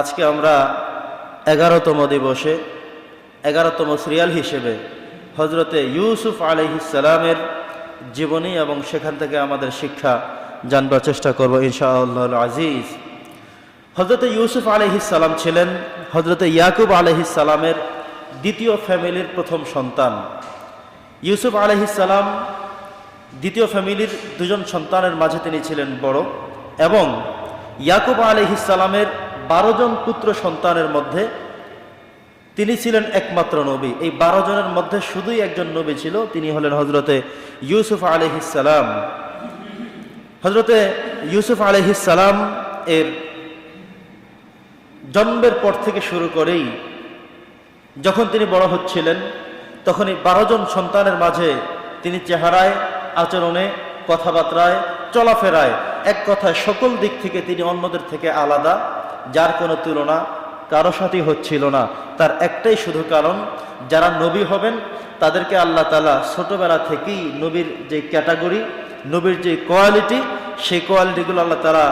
আজকে আমরা এগারোতম দিবসে, এগারোতম সিরিয়াল হিসেবে হজরতে ইউসুফ আলহিসালামের জীবনী এবং সেখান থেকে আমাদের শিক্ষা জানবার চেষ্টা করব ইনশাআল্লাহ আজিজ। হজরতে ইউসুফ আলহিসাল্লাম ছিলেন হজরতে ইয়াকুব আলহিসাল্লামের দ্বিতীয় ফ্যামিলির প্রথম সন্তান। ইউসুফ আলহিসাল্লাম দ্বিতীয় ফ্যামিলির দুজন সন্তানের মাঝে তিনি ছিলেন বড় এবং ইয়াকুব আলহিসাল্লামের বারো জন পুত্র সন্তানের মধ্যে তিনি ছিলেন একমাত্র নবী। এই বারো জনের মধ্যে শুধুই একজন নবী ছিল, তিনি হলেন হজরতে ইউসুফ আলহিসাল্লাম হজরতে ইউসুফ আলহিসাল্লাম এর জন্মের পর থেকে শুরু করেই যখন তিনি বড় হচ্ছিলেন তখন এই বারো জন সন্তানের মাঝে তিনি চেহারায়, আচরণে, কথাবার্তায়, চলাফেরায়, এক কথায় সকল দিক থেকে তিনি অন্যদের থেকে আলাদা। যার কোনো তুলনা কারও সাথেই হচ্ছিল না। তার একটাই শুধু কারণ, যারা নবী হবেন, তাদেরকে আল্লাহ তালা ছোটবেলা থেকেই নবীর যে ক্যাটাগরি, নবীর যে কোয়ালিটি, সেই কোয়ালিটিগুলো আল্লাহ তালা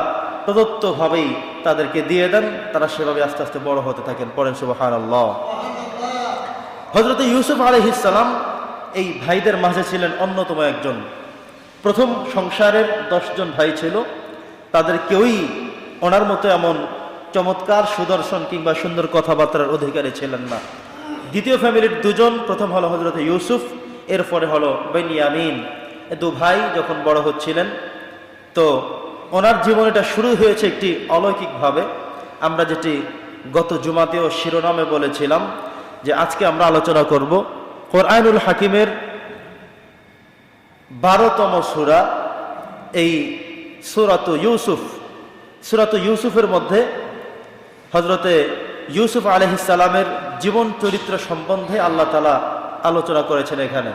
প্রদত্তভাবেই তাদেরকে দিয়ে দেন। তারা সেভাবে আস্তে আস্তে বড় হতে থাকেন। পড়েন সুবাহান আল্লাহ হজরত ইউসুফ আলহিসাল্লাম এই ভাইদের মাঝে ছিলেন অন্যতম একজন। প্রথম সংসারের দশজন ভাই ছিল। তাদের কেউই ওনার মতো এমন চমৎকার সুদর্শন কিংবা সুন্দর কথাবার্তার অধিকারী ছিলেন না। দ্বিতীয় ফ্যামিলির দুজন, প্রথম হলো হজরত ইউসুফ, এরপরে হলো বেনিয়ামিন। দু ভাই যখন বড় হচ্ছিলেন, তো ওনার জীবনটা শুরু হয়েছে একটি অলৌকিকভাবে। আমরা যেটি গত জুমাতেও শিরোনামে বলেছিলাম যে আজকে আমরা আলোচনা করব কোরআনুল হাকিমের বারোতম সুরা, এই সুরাত ইউসুফ। সুরাত ইউসুফের মধ্যে হজরতে ইউসুফ আলহিসাল্লামের জীবন চরিত্র সম্বন্ধে আল্লাহ তালা আলোচনা করেছেন এখানে।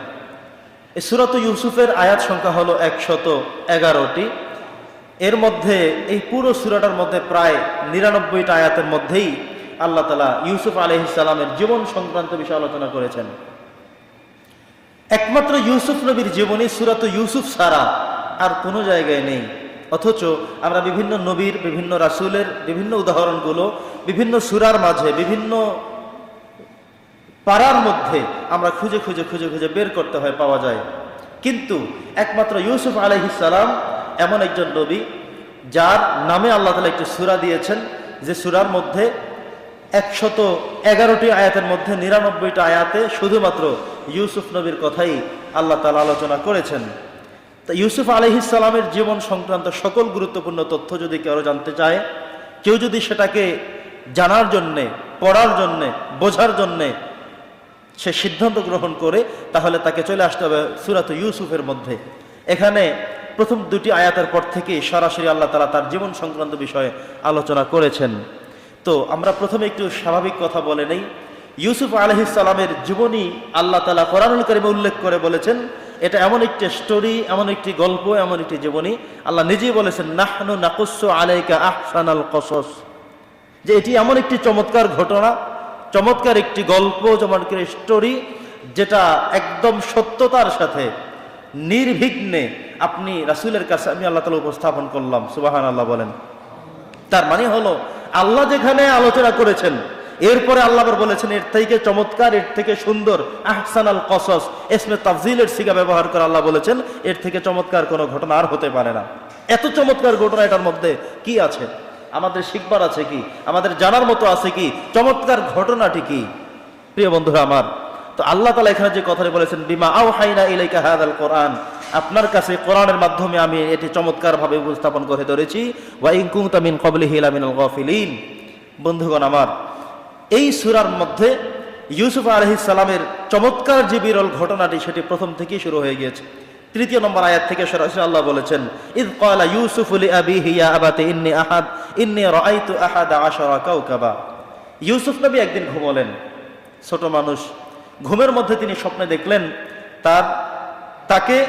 সুরাত ইউসুফের আয়াত সংখ্যা হলো একশত এগারোটি। এর মধ্যে, এই পুরো সুরাটার মধ্যে প্রায় নিরানব্বইটা আয়াতের মধ্যেই আল্লাহ তালা ইউসুফ আলহিসাল্লামের জীবন সংক্রান্ত বিষয়ে আলোচনা করেছেন। একমাত্র ইউসুফ নবীর জীবনী সুরাত ইউসুফ ছাড়া আর কোনো জায়গায় নেই। অথচ আমরা বিভিন্ন নবীর, বিভিন্ন রাসুলের, বিভিন্ন উদাহরণগুলো, বিভিন্ন সুরার মাঝে, বিভিন্ন পাড়ার মধ্যে আমরা খুঁজে খুঁজে খুঁজে খুঁজে বের করতে হয়, পাওয়া যায়। কিন্তু একমাত্র ইউসুফ আলহিসাল্লাম এমন একজন নবী, যার নামে আল্লাহ তালা একটি সুরা দিয়েছেন, যে সুরার মধ্যে একশত এগারোটি আয়াতের মধ্যে নিরানব্বইটা আয়াতে শুধুমাত্র ইউসুফ নবীর কথাই আল্লাহ তালা আলোচনা করেছেন। তা ইউসুফ আলহিসাল্লামের জীবন সংক্রান্ত সকল গুরুত্বপূর্ণ তথ্য যদি কেউ জানতে চায়, কেউ যদি সেটাকে জানার জন্যে, পড়ার জন্যে, বোঝার জন্যে সে সিদ্ধান্ত গ্রহণ করে, তাহলে তাকে চলে আসতে হবে সুরাত ইউসুফের মধ্যে। এখানে প্রথম দুটি আয়াতের পর থেকে সরাসরি আল্লাহ তালা তার জীবন সংক্রান্ত বিষয়ে আলোচনা করেছেন। তো আমরা প্রথমে একটু স্বাভাবিক কথা বলে নেই। ইউসুফ আলহিসাল্লামের জীবনী আল্লাহ তালা কোরআনুল কারিমে উল্লেখ করে বলেছেন এটা এমন একটি স্টোরি এমন একটি গল্প, এমন একটি জীবনী। আল্লাহ নিজেই বলেছেন, নাহনু নাকুস্য আলাইকা আহসানাল কসস। যে এটি এমন একটি চমৎকার ঘটনা, চমৎকার একটি গল্প, চমৎকার স্টোরি যেটা একদম সত্যতার সাথে, নির্বিঘ্নে আপনি রাসুলের কাছে আমি আল্লাহ তালা উপস্থাপন করলাম। সুবাহান আল্লাহ বলেন। তার মানে হলো, আল্লাহ যেখানে আলোচনা করেছেন এরপরে আল্লাহ বলেছেন, এর থেকে চমৎকার, এর থেকে সুন্দর আহসান আল কসস। এসমে তাফজিলের সিগা ব্যবহার করে আল্লাহ বলেছেন, এর থেকে চমৎকার কোনো ঘটনা আর হতে পারে না। এত চমৎকার ঘটনা এটার মধ্যে কি আছে? আমাদের শিখবার আছে কি? আমাদের জানার মতো আছে কি? চমৎকার ঘটনাটি কি? প্রিয় বন্ধুরা আমার, তো আল্লাহ তালা এখানে যে কথাটি বলেছেন, বিমা আও হাইনা ইলাইকা হাদাল কোরআন। আপনার কাছে কোরআনের মাধ্যমে আমি এটি চমৎকার ভাবে উপস্থাপন করে ধরেছি, ওয়া ইনকুম তামিন কবলি হিলামিনুল গফিলিন। বন্ধুগণ আমার এই সুরার মধ্যে ইউসুফ আলহিসাল্লামের চমৎকার যে বিরল ঘটনাটি, সেটি প্রথম থেকেই শুরু হয়ে গিয়েছে। তৃতীয় নম্বর আয়াত থেকে সরাসরি আল্লাহ বলেছেন, ইদ ইউসুফ লি আবিহি, ইয়া আবাতি ইন্নী আহাদ, ইন্নী রাআইতু আহাদা আশারা কাওকাবা। ইউসুফ নবী একদিন ঘুমলেন। ছোট মানুষ, ঘুমের মধ্যে তিনি স্বপ্নে দেখলেন, তার, তাকে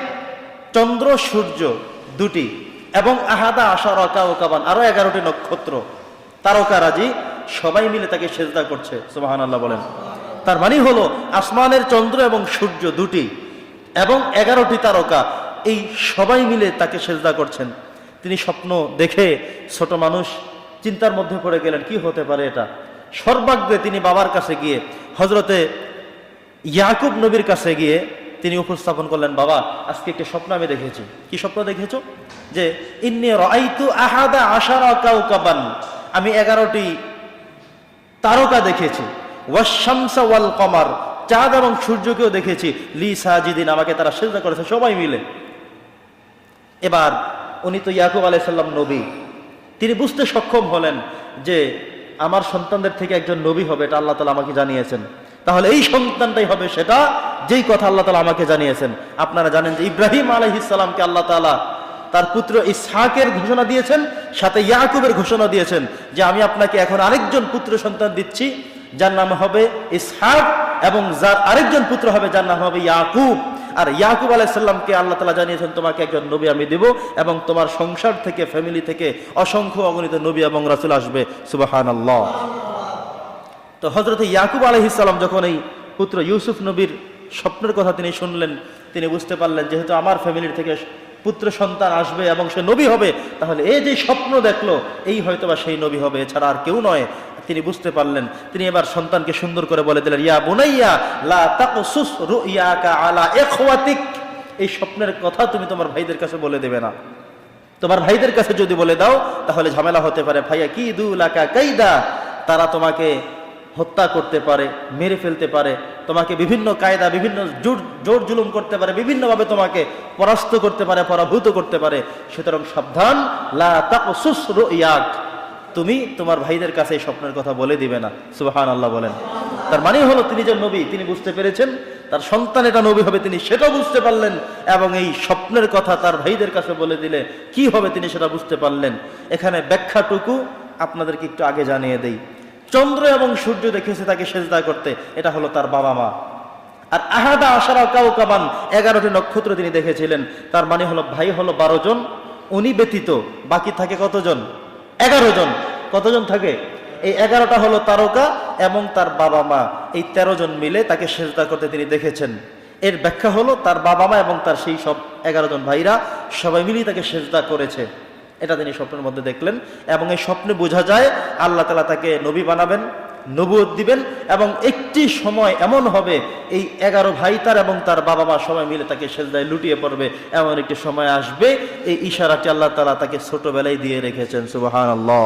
চন্দ্র, সূর্য দুটি এবং আহাদা আশারা কাওকাবান, আরও এগারোটি নক্ষত্র। তারকারাজি সবাই মিলে তাকে সেজদা করছে সুবাহান আল্লাহ বলেন। তার মানে হলো, আসমানের চন্দ্র এবং সূর্য দুটি এবং এগারোটি তারকা, এই সবাই মিলে তাকে সেজদা করছেন। তিনি স্বপ্ন দেখে ছোট মানুষ চিন্তার মধ্যে পড়ে গেলেন, কি হতে পারে এটা? সর্বাগ্রে তিনি বাবার কাছে গিয়ে হজরতে ইয়াকুব নবীর কাছে গিয়ে তিনি উপস্থাপন করলেন, বাবা, আজকে একটি স্বপ্ন আমি দেখেছি। কি স্বপ্ন দেখেছ? যে, ইন্নি রাইতু আহাদা আশারা কাউকাবান আমি এগারোটি তারকা দেখেছি। ওয়াল কমার চাঁদ এবং সূর্যকেও দেখেছি। লি সাজিদিন আমাকে তারা সেজদা করেছে, সবাই মিলে। এবার উনি তো ইয়াকুব আলাইসাল্লাম নবী। তিনি বুঝতে সক্ষম হলেন যে আমার সন্তানদের থেকে একজন নবী হবে, এটা আল্লাহ তালা আমাকে জানিয়েছেন। তাহলে এই সন্তানটাই হবে সেটা যেই কথা আল্লাহ তালা আমাকে জানিয়েছেন। আপনারা জানেন যে ইব্রাহিম আলহিসাল্লামকে আল্লাহ তালা তার পুত্র ইসহাকের ঘোষণা দিয়েছেন, সাথে ইয়াকুবের ঘোষণা দিয়েছেন যে আমি আপনাকে এখন আরেকজন পুত্র সন্তান দিচ্ছি, যার নাম হবে ইসহাক এবং যার আরেকজন পুত্র হবে যার নাম হবে ইয়াকুব। আর ইয়াকুব আলাইসাল্লামকে আল্লাহ তালা জানিয়েছেন, তোমাকে একজন নবী আমি দেব এবং তোমার সংসার থেকে ফ্যামিলি থেকে অসংখ্য অগণিত নবী এবং রাসুল আসবে। সুবাহান আল্লাহ তো হজরত ইয়াকুব আলহিসাল্লাম যখন এই পুত্র ইউসুফ নবীর স্বপ্নের কথা তিনি শুনলেন, তিনি বুঝতে পারলেন, যেহেতু আমার ফ্যামিলির থেকে পুত্র সন্তান আসবে এবং সে নবী হবে, তাহলে এই যে স্বপ্ন দেখল, এই হয়তোবা সেই নবী হবে, এছাড়া আর কেউ নয়। তিনি বুঝতে পারলেন, তিনি এবার সন্তানকে সুন্দর করে বলে দিলেন, ইয়া বোনাইয়া, লা আলা ইখওয়াতিক। এই স্বপ্নের কথা তুমি তোমার ভাইদের কাছে বলে দেবে না। তোমার ভাইদের কাছে যদি বলে দাও, তাহলে ঝামেলা হতে পারে। ভাইয়া কি দুলাকা কাইদা? তারা তোমাকে হত্যা করতে পারে, মেরে ফেলতে পারে, তোমাকে বিভিন্ন কায়দা, বিভিন্ন জোর জোর জুলুম করতে পারে, বিভিন্নভাবে তোমাকে পরাস্ত করতে পারে, পরাভূত করতে পারে। সুতরাং সাবধান রুইয়াক তুমি তোমার ভাইদের কাছে এই স্বপ্নের কথা বলে দিবে না। সুবাহান আল্লাহ বলেন। তার মানে হলো তিনি যে নবী, তিনি বুঝতে পেরেছেন, তার সন্তান এটা নবী হবে, তিনি সেটাও বুঝতে পারলেন, এবং এই স্বপ্নের কথা তার ভাইদের কাছে বলে দিলে কি হবে তিনি সেটা বুঝতে পারলেন। এখানে ব্যাখ্যাটুকু আপনাদেরকে একটু আগে জানিয়ে দেই। চন্দ্র এবং সূর্য দেখেছে তাকে সেজদা করতে। এটা হলো তার বাবা মা। আর আহাদা আশারা কাউ কাবান এগারোটি নক্ষত্র তিনি দেখেছিলেন। তার মানে হলো ভাই হলো বারো জন, উনি ব্যতীত বাকি থাকে কতজন? এগারো জন। কতজন থাকে? এই এগারোটা হলো তারকা এবং তার বাবা মা। এই তেরো জন মিলে তাকে সেজদা করতে তিনি দেখেছেন। এর ব্যাখ্যা হলো তার বাবা মা এবং তার সেই সব এগারো জন ভাইরা সবাই মিলেই তাকে সেজদা করেছে। এটা তিনি স্বপ্নের মধ্যে দেখলেন এবং এই স্বপ্নে বোঝা যায় আল্লাহ তালা তাকে নবী বানাবেন নবুয়ত দিবেন এবং একটি সময় এমন হবে, এই এগারো ভাই তার এবং তার বাবা মা সবাই মিলে তাকে সেজদায় লুটিয়ে পড়বে, এমন একটি সময় আসবে। এই ইশারাটি আল্লাহ তালা তাকে ছোটবেলায় দিয়ে রেখেছেন সুবাহ আল্লাহ